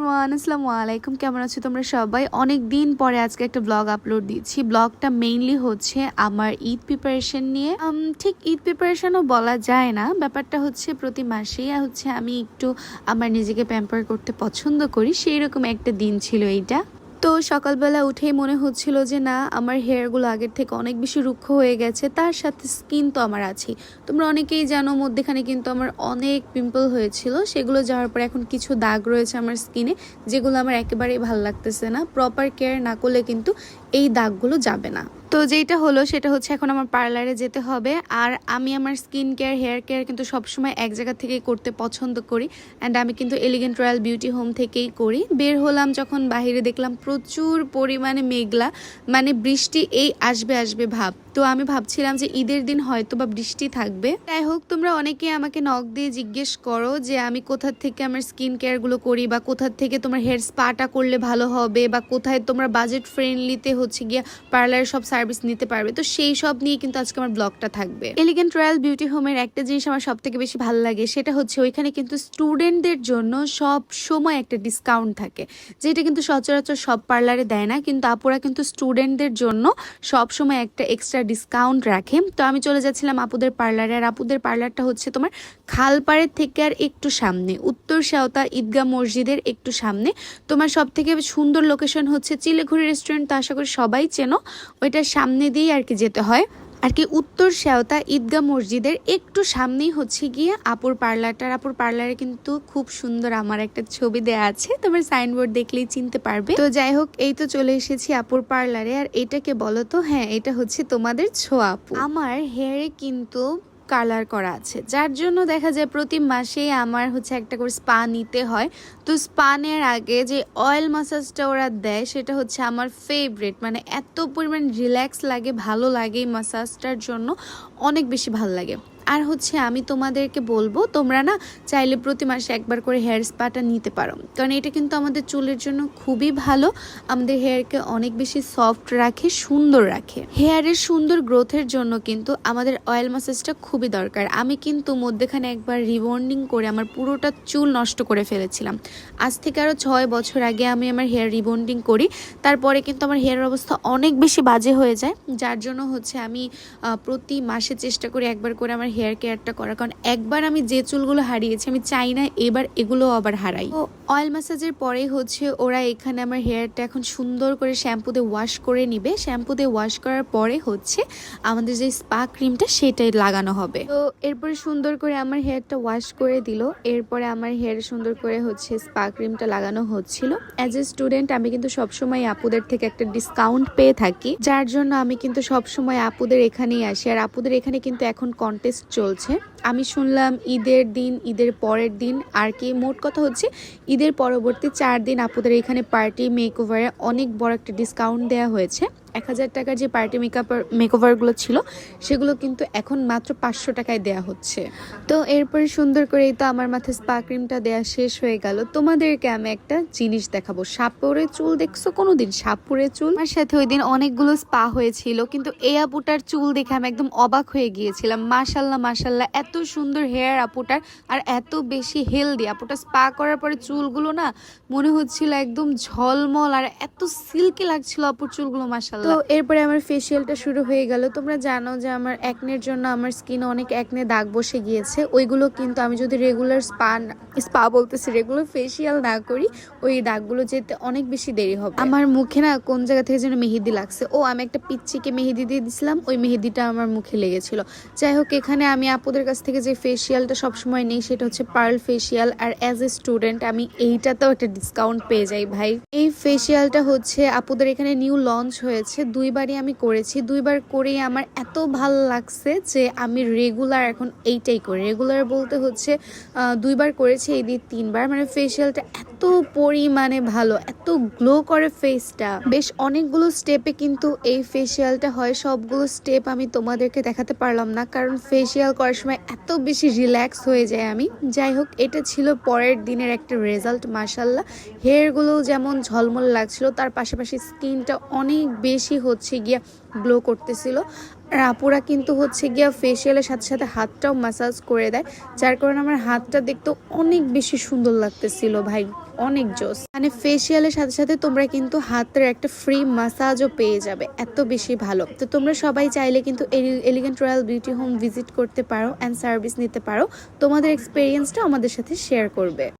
Everyone আসসালামু আলাইকুম। কেমন আছো তোমরা সবাই? অনেক দিন পরে আজকে একটা ব্লগ আপলোড দিচ্ছি ব্লগটা মেইনলি হচ্ছে আমার ঈদ প্রিপারেশন নিয়ে। ঠিক ঈদ প্রিপারেশনও বলা যায় না। ব্যাপারটা হচ্ছে প্রতি মাসেই হচ্ছে আমি একটু আমার নিজেকে প্যাম্পার করতে পছন্দ করি। সেই রকম একটা দিন ছিল এইটা। তো সকালবেলা উঠেই মনে হচ্ছিল যে না, আমার হেয়ারগুলো আগের থেকে অনেক বেশি রুক্ষ হয়ে গেছে, তার সাথে স্কিন তো আমার আছেই। তোমরা অনেকেই জানো, মধ্যেখানে কিন্তু আমার অনেক পিম্পল হয়েছিল, সেগুলো যাওয়ার পর এখন কিছু দাগ রয়েছে আমার স্কিনে যেগুলো আমার একেবারেই ভালো লাগতেছে না। প্রপার কেয়ার না করলে কিন্তু এই দাগগুলো যাবে না। তো যেটা হলো, সেটা হচ্ছে এখন আমার পার্লারে যেতে হবে। আর আমি আমার স্কিন কেয়ার, হেয়ার কেয়ার কিন্তু সবসময় এক জায়গা থেকেই করতে পছন্দ করি। অ্যান্ড আমি কিন্তু এলিগেন্ট রয়্যাল বিউটি হোম থেকেই করি। বের হলাম যখন বাহিরে দেখলাম প্রচুর পরিমাণে মেঘলা মানে বৃষ্টি এই আসবে আসবে ভাব। তো আমি ভাবছিলাম যে ঈদের দিন হয়তো বা বৃষ্টি থাকবে। যাই হোক, তোমরা অনেকে আমাকে নখ দিয়ে জিজ্ঞেস করো যে আমি কোথার থেকে আমার স্কিন কেয়ারগুলো করি বা কোথা থেকে তোমার হেয়ার স্পাটা করলে ভালো হবে বা কোথায় তোমরা বাজেট ফ্রেন্ডলিতে হচ্ছে গিয়ে পার্লারের সব সার্ভিস নিতে পারবে। তো সেই সব নিয়ে কিন্তু আজকে আমার ব্লগটা থাকবে। এলিগেন্ট রয়্যাল বিউটি হোমের একটা জিনিস আমার সব থেকে বেশি ভালো লাগে সেটা হচ্ছে ওইখানে কিন্তু স্টুডেন্টদের জন্য সব সময় একটা ডিসকাউন্ট থাকে। যেটা কিন্তু সচরাচর সব পার্লারে দেয় না, কিন্তু আপুরা কিন্তু স্টুডেন্টদের জন্য সব সময় একটা এক্সট্রা ডিসকাউন্ট রাখে। তো আমি চলে যাচ্ছিলাম আপুদের পার্লারে আর আপুদের পার্লারটা হচ্ছে তোমার খালপাড়ের থেকে আর একটু সামনে। উত্তর শেওতা ঈদগাহ মসজিদের একটু সামনে। তোমার সব থেকে সুন্দর লোকেশন হচ্ছে চিলেঘুড়ি রেস্টুরেন্ট তো আশা করি সবাই চেনো। ওইটার সামনে দিয়েই আর কি যেতে হয়। আর কি উত্তর শ্যাওতা ঈদগাহ মসজিদের একটু সামনেই হচ্ছে গিয়ে আপুর পার্লারটার আপুর পার্লারে কিন্তু খুব সুন্দর আমার একটা ছবি দেয়া আছে, তোমার সাইনবোর্ড দেখলেই চিনতে পারবে। তো যাই হোক, এই তো চলে এসেছি আপুর পার্লারে, আর এটাকে বলো তো হ্যাঁ এটা হচ্ছে তোমাদের ছোঁয়া আপু। আমার হেয়ারে কিন্তু কালার করা আছে। যার জন্য দেখা যায় প্রতি মাসেই আমার হচ্ছে একটা করে স্পা নিতে হয়। তো স্পানের আগে যে অয়েল মাসাজটা ওরা দেয়, সেটা হচ্ছে আমার ফেভারিট মানে এত পরিমাণ রিল্যাক্স লাগে, ভালো লাগে এই মাসাজটার জন্য। অনেক বেশি ভালো লাগে। আর হচ্ছে আমি তোমাদেরকে বলব, তোমরা না চাইলে প্রতি মাসে একবার করে হেয়ার স্পাটা নিতে পারো। কারণ এটা কিন্তু আমাদের চুলের জন্য খুবই ভালো, আমাদের হেয়ারকে অনেক বেশি সফট রাখে, সুন্দর রাখে। হেয়ারের সুন্দর গ্রোথের জন্য কিন্তু আমাদের অয়েল মাসাজটা খুবই দরকার। আমি কিন্তু মধ্যেখানে একবার রিবন্ডিং করে আমার পুরোটা চুল নষ্ট করে ফেলেছিলাম। আজ থেকে আরও ছয় বছর আগে আমি আমার হেয়ার রিবন্ডিং করি, তারপরে কিন্তু আমার হেয়ারের অবস্থা অনেক বেশি বাজে হয়ে যায়। যার জন্য হচ্ছে আমি প্রতি মাসে চেষ্টা করি একবার করে আমার হেয়ার কেয়ারটা করার। কারণ একবার আমি যে চুলগুলো হারিয়েছি, আমি চাই না এবার এগুলো আবার হারাই। তো অয়েল ম্যাসাজের পরেই হচ্ছে ওরা এখানে আমার হেয়ারটা এখন সুন্দর করে শ্যাম্পু ওয়াশ করে নিবে। শ্যাম্পু ওয়াশ করার পরে হচ্ছে আমাদের যে স্পা ক্রিমটা সেটাই লাগানো হবে। তো এরপরে সুন্দর করে আমার হেয়ারটা ওয়াশ করে দিল। এরপরে আমার হেয়ার সুন্দর করে হচ্ছে স্পা ক্রিমটা লাগানো হচ্ছিল। অ্যাজ এ স্টুডেন্ট আমি কিন্তু সবসময় আপুদের থেকে একটা ডিসকাউন্ট পেয়ে থাকি। যার জন্য আমি কিন্তু সবসময় আপুদের এখানেই আসি। আর আপুদের এখানে কিন্তু এখন কন্টেস্ট চলছে। আমি শুনলাম ঈদের দিন, ঈদের পরের দিন, আর কি, মোট কথা হচ্ছে ঈদের পরবর্তী চার দিন আপুদের এখানে পার্টি মেকওভারে অনেক বড় একটা ডিসকাউন্ট দেওয়া হয়েছে। এক হাজার টাকার যে পার্টি মেকআপ মেকওভারগুলো ছিল, সেগুলো কিন্তু এখন মাত্র পাঁচশো টাকায় দেয়া হচ্ছে। তো এরপরে সুন্দর করেই তো আমার মাথায় স্পা ক্রিমটা দেয়া শেষ হয়ে গেল। তোমাদেরকে আমি একটা জিনিস দেখাবো। সাপুরে চুল দেখছ কোনোদিন? সাপুরে চুল? আমার সাথে ওই দিন অনেকগুলো স্পা হয়েছিল, কিন্তু এই আপুটার চুল দেখে আমি একদম অবাক হয়ে গিয়েছিলাম। মাশাল্লাহ মাশাল্লাহ এত সুন্দর হেয়ার আপুটার, আর এত বেশি হেলদি আপুটা স্পা করার পরে চুলগুলো না মনে হচ্ছিল একদম ঝলমল, আর এত সিল্কি লাগছিল আপুর চুলগুলো মাশাল্লাহ তো এরপরে আমার ফেসিয়ালটা শুরু হয়ে গেল। তোমরা জানো যে আমার অ্যাকনের জন্য আমার স্কিনে অনেক অ্যাকনে দাগ বসে গিয়েছে। ওইগুলো কিন্তু আমি যদি রেগুলার স্পা স্পা বলতেছি রেগুলার ফেসিয়াল না করি, ওই দাগগুলো যেতে অনেক বেশি দেরি হবে। আমার মুখে না কোন জায়গা থেকে যেন মেহেদি লাগছে। ও, আমি একটা পিচ্ছিকে মেহেদি দিয়ে দিছিলাম, ওই মেহেদিটা আমার মুখে লেগেছিল। যাই হোক, এখানে আমি আপুদের কাছ থেকে যে ফেসিয়ালটা সবসময় নেই, সেটা হচ্ছে পার্ল ফেসিয়াল আর অ্যাজ এ স্টুডেন্ট আমি এইটাতেও একটা ডিসকাউন্ট পেয়ে যাই ভাই। এই ফেসিয়ালটা হচ্ছে, আপুদের এখানে নিউ লঞ্চ হয়েছে। দুইবারই আমি করেছি। দুইবার করেই আমার এত ভালো লাগছে যে আমি রেগুলার এখন এইটাই করি। রেগুলার বলতে হচ্ছে দুইবার করেছি, এই দিয়ে তিনবার। মানে ফেসিয়ালটা এত পরিমাণে ভালো, এত গ্লো করে ফেসটা বেশ অনেকগুলো স্টেপে কিন্তু এই ফেসিয়ালটা হয়। সবগুলো স্টেপ আমি তোমাদেরকে দেখাতে পারলাম না, কারণ ফেসিয়াল করার সময় এত বেশি রিল্যাক্স হয়ে যায় আমি। যাই হোক, এটা ছিল পরের দিনের একটা রেজাল্ট মাসাল্লাহ হেয়ারগুলো যেমন ঝলমল লাগছিল, তার পাশাপাশি স্কিনটা অনেক বেশি হচ্ছে গিয়া গ্লো করতেছিল। আর আপুরা কিন্তু হচ্ছে গিয়া ফেসিয়ালের সাথে সাথে হাতটাও ম্যাসাজ করে দেয়, যার কারণে আমার হাতটা দেখতে অনেক বেশি সুন্দর লাগতেছিল ভাই, অনেক জোস। মানে ফেসিয়ালের সাথে সাথে তোমরা কিন্তু হাতের একটা ফ্রি মাসাজও পেয়ে যাবে, এত বেশি ভালো। তো তোমরা সবাই চাইলে কিন্তু elegant royal beauty home visit করতে পারো অ্যান্ড সার্ভিস নিতে পারো। তোমাদের এক্সপিরিয়েন্সটা আমাদের সাথে শেয়ার করবে।